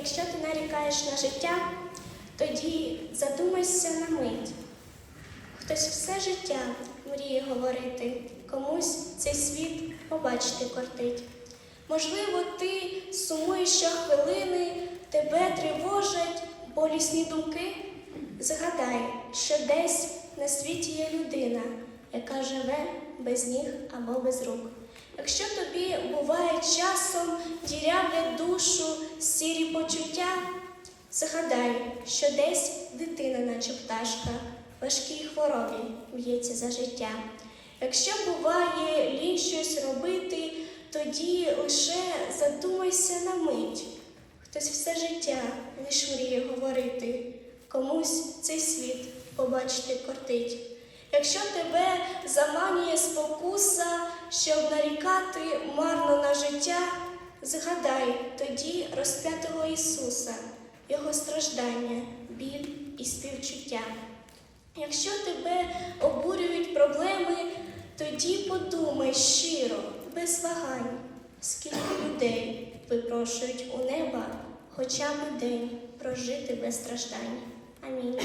Якщо ти нарікаєш на життя, тоді задумайся на мить. Хтось все життя мріє говорити, комусь цей світ побачити кортить. Можливо, ти сумуєш щохвилини, тебе тривожать болісні думки. Згадай, що десь на світі є людина, яка живе без ніг або без рук. Якщо тобі буває часом дірявлять душу згадай, що десь дитина, наче пташка, важкій хворобі б'ється за життя. Якщо буває лінь щось робити, тоді лише задумайся на мить. Хтось все життя лиш мріє говорити, комусь цей світ побачити кортить. Якщо тебе заманює спокуса, щоб нарікати марно на життя, згадай тоді розп'ятого Ісуса, Його страждання, біль і співчуття. Якщо тебе обурюють проблеми, тоді подумай щиро, без вагань, скільки людей випрошують у неба хоча б день прожити без страждань. Амінь.